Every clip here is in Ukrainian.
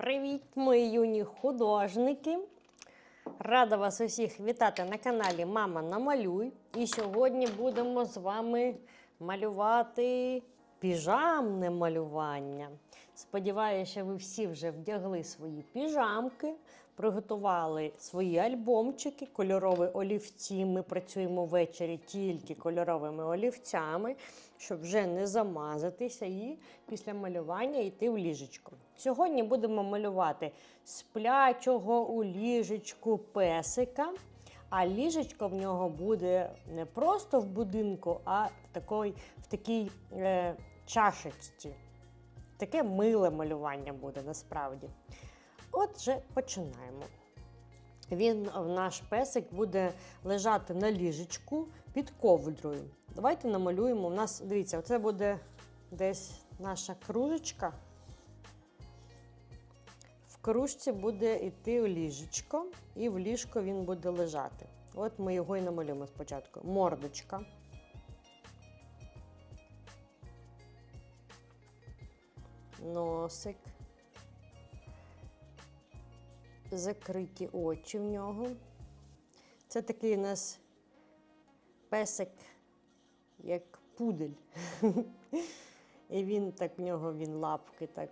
Привіт, мої юні художники! Рада вас усіх вітати на каналі Мама Намалюй. І сьогодні будемо з вами малювати піжамне малювання. Сподіваюся, ви всі вже вдягли свої піжамки, приготували свої альбомчики, кольорові олівці. Ми працюємо ввечері тільки кольоровими олівцями, щоб вже не замазатися і після малювання йти в ліжечко. Сьогодні будемо малювати сплячого у ліжечку песика. А ліжечко в нього буде не просто в будинку, а в такій, в такій е, чашечці. Таке миле малювання буде насправді. Отже, починаємо. Він, наш песик, буде лежати на ліжечку під ковдрою. Давайте намалюємо. У нас, дивіться, це буде десь наша кружечка. В кружці буде йти ліжечко, і в ліжко він буде лежати. От ми його і намалюємо спочатку. Мордочка. Носик. Закриті очі в нього. Це такий у нас песик, як пудель. І він так в нього він лапки так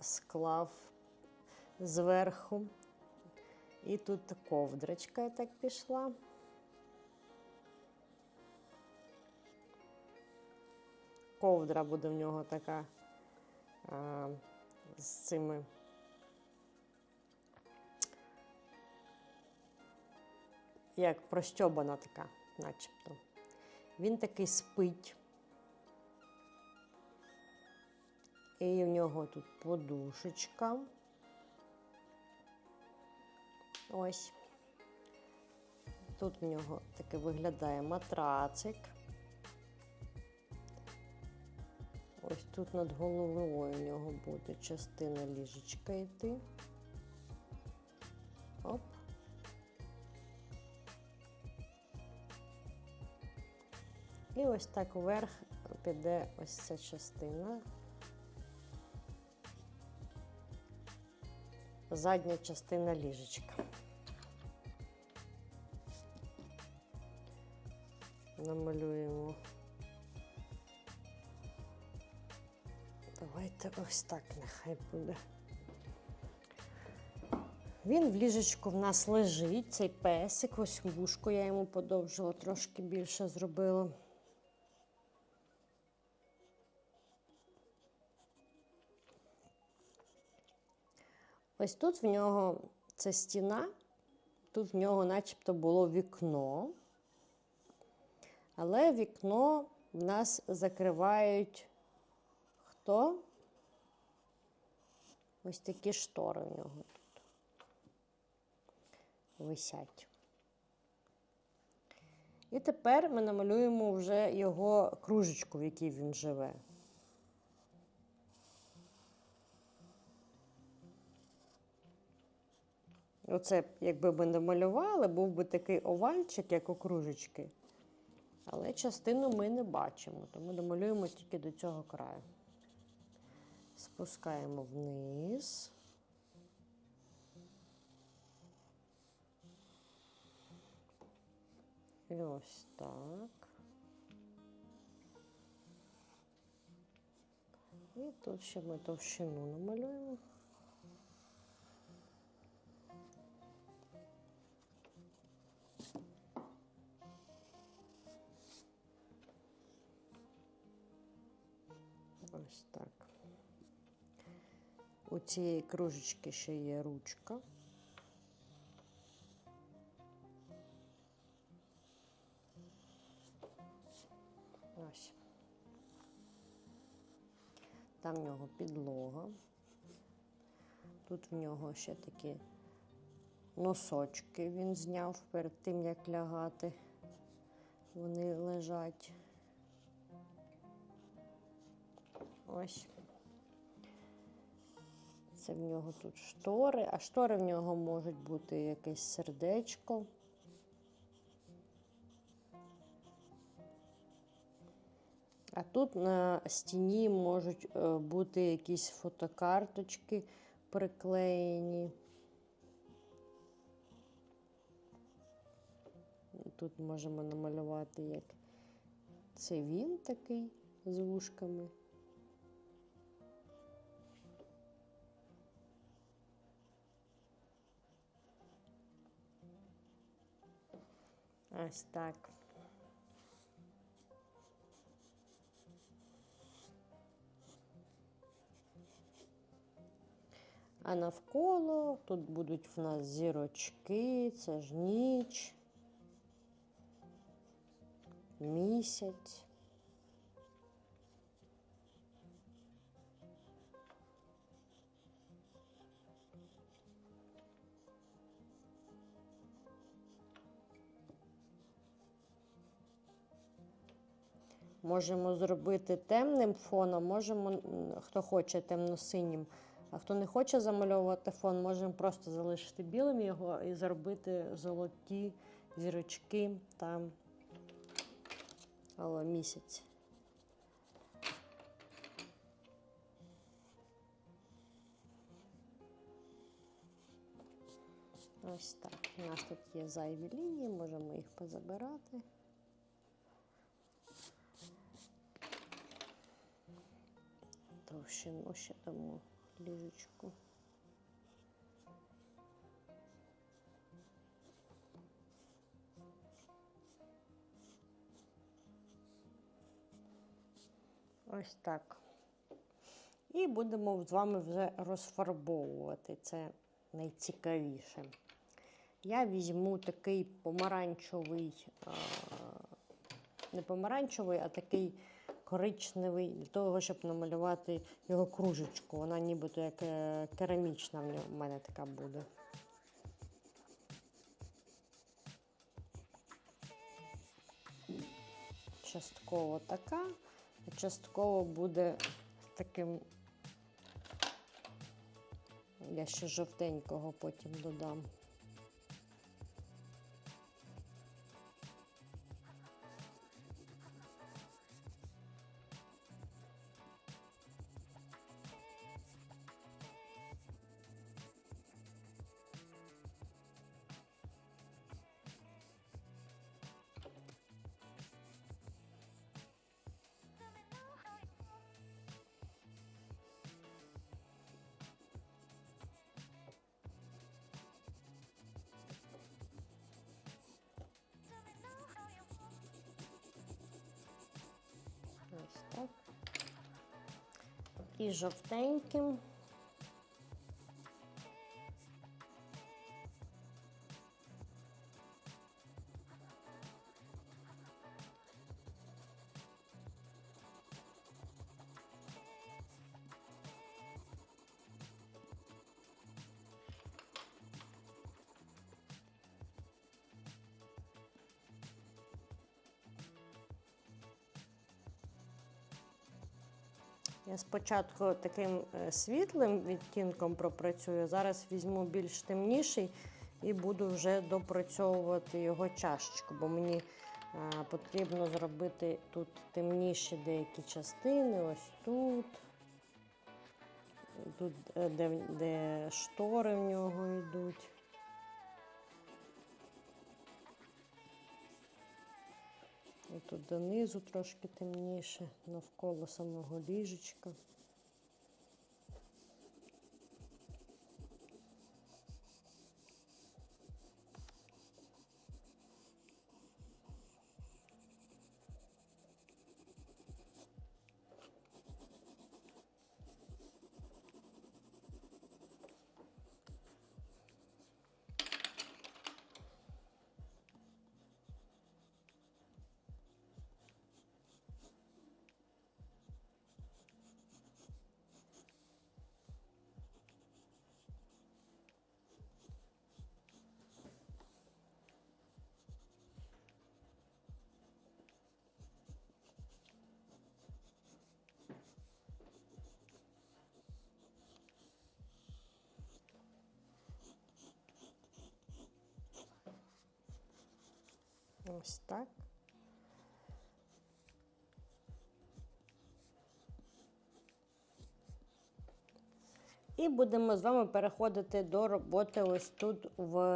склав зверху. І тут ковдрочка так пішла. Ковдра буде в нього така з цими. Як простьобана така, начебто. Він такий спить. І в нього тут подушечка. Ось. Тут в нього таке виглядає матрацик. Ось тут над головою у нього буде частина ліжечка йти. Оп. І ось так вверх піде ось ця частина. Задня частина ліжечка. Намалюємо. Давайте ось так нехай буде. Він в ліжечку в нас лежить, цей песик, ось вушко я йому подовжила, трошки більше зробила. Ось тут в нього це стіна, тут в нього начебто було вікно, але вікно в нас закривають хто? Ось такі штори в нього тут висять. І тепер ми намалюємо вже його кружечку, в якій він живе. Оце, якби ми намалювали, був би такий овальчик, як у кружечки. Але частину ми не бачимо, тому намалюємо тільки до цього краю. Спускаємо вниз. І ось так. І тут ще ми товщину намалюємо. Ось так. У цієї кружечки ще є ручка. Там в нього підлога. Тут в нього ще такі носочки він зняв перед тим, як лягати. Вони лежать. Ось. Це в нього тут штори, а штори в нього можуть бути якесь сердечко. А тут на стіні можуть е, бути якісь фотокарточки, приклеєні. Тут можемо намалювати, як це він такий з вушками. Ось так. А навколо тут будуть в нас зірочки, це ж ніч, місяць. Можемо зробити темним фоном, можемо, хто хоче темно-синім. А хто не хоче замальовувати фон, можемо просто залишити білим його і зробити золоті зірочки та алло, місяць. Ось так. У нас тут є зайві лінії, можемо їх позабирати. Товщину ще дамо ліжечку. Ось так. І будемо з вами вже розфарбовувати. Це найцікавіше. Я візьму такий помаранчевий, не помаранчевий, а такий коричневий, для того, щоб намалювати його кружечку. Вона нібито як е, керамічна в мене така буде. Частково така, а частково буде таким. Я ще жовтенького потім додам. І жовтеньким. Я спочатку таким е, світлим відтінком пропрацюю, зараз візьму більш темніший і буду вже допрацьовувати його чашечку, бо мені е, потрібно зробити тут темніші деякі частини, ось тут, тут е, де, де штори в нього йдуть. Тут донизу трошки темніше, навколо самого ліжечка. Ось так. І будемо з вами переходити до роботи ось тут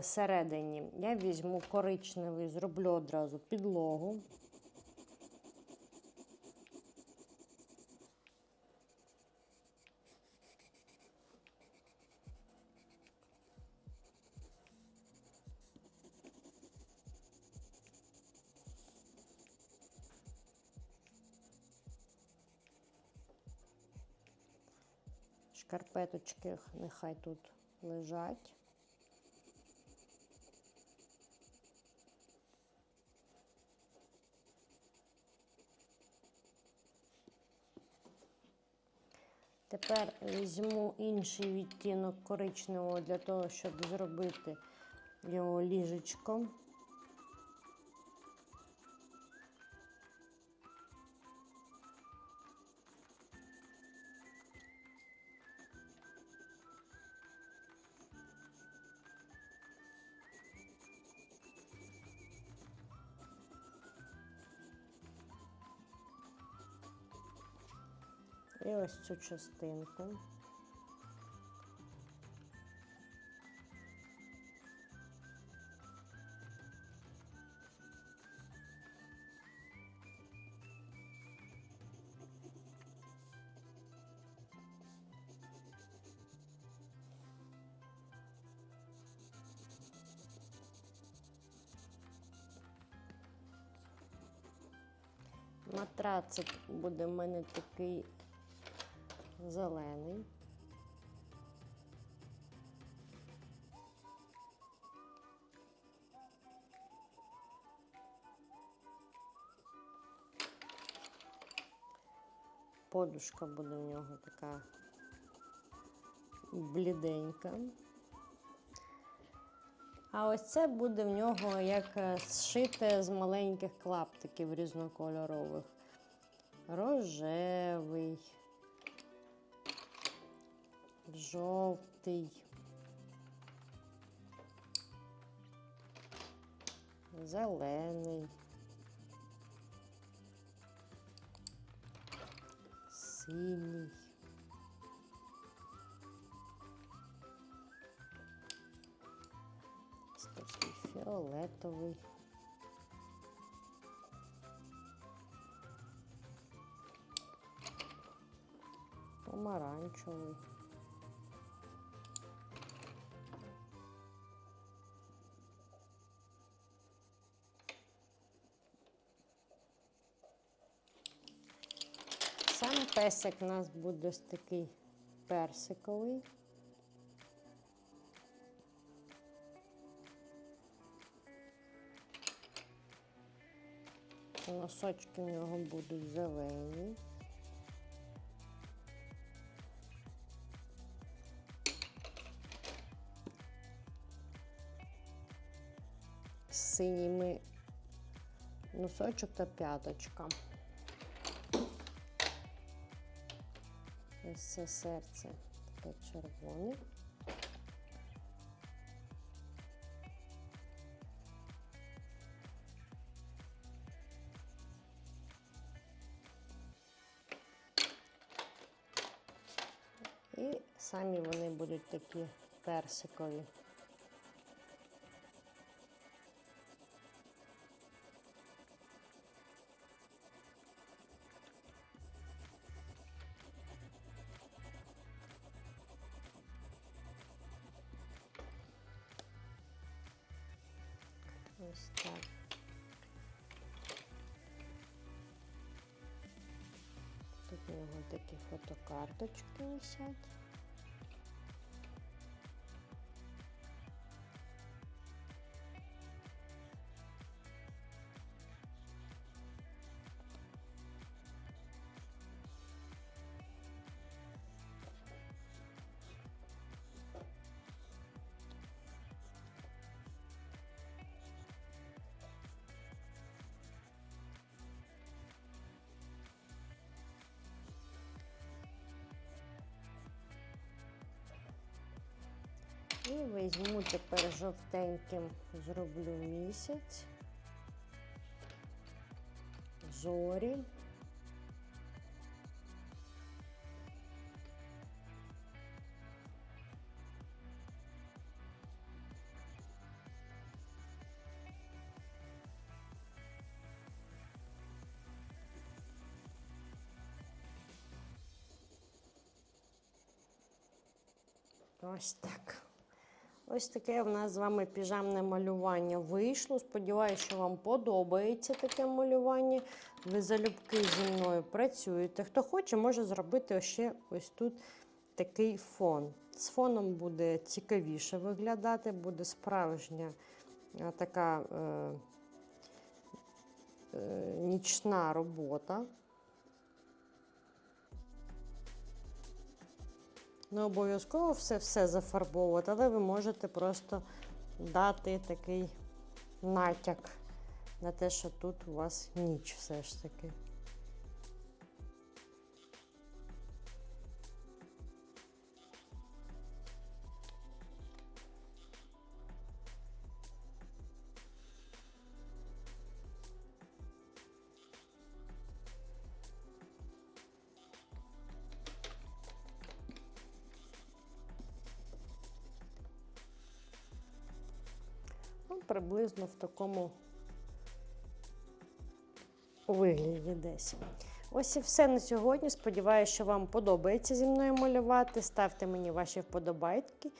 всередині. Я візьму коричневий, зроблю одразу підлогу. Шкарпеточки нехай тут лежать. Тепер візьму інший відтінок коричневого для того, щоб зробити його ліжечком. І ось цю частинку. Матрацик буде в мене такий зелений. Подушка буде в нього така бліденька. А ось це буде в нього як е, зшите з маленьких клаптиків різнокольорових. Рожевий, жовтий, зелений, синій. Такий фіолетовий. Помаранчевий. Песик у нас буде ось такий персиковий. Носочки в нього будуть зелені. Синіми носочок та п'яточка. Це серце таке червоне. І самі вони будуть такі персикові. Нього такі фотокарточки висять. Візьму тепер жовтеньким, зроблю місяць, зорі. Ось так. Ось таке в нас з вами піжамне малювання вийшло. Сподіваюся, що вам подобається таке малювання. Ви залюбки зі мною працюєте. Хто хоче, може зробити ще ось тут такий фон. З фоном буде цікавіше виглядати, буде справжня е, така е, е, нічна робота. Не обов'язково все-все зафарбовувати, але ви можете просто дати такий натяк на те, що тут у вас ніч все ж таки. Приблизно в такому вигляді десь. Ось і все на сьогодні. Сподіваюся, що вам подобається зі мною малювати. Ставте мені ваші вподобайки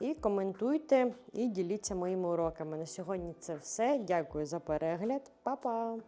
і коментуйте, і діліться моїми уроками. На сьогодні це все. Дякую за перегляд. Па-па!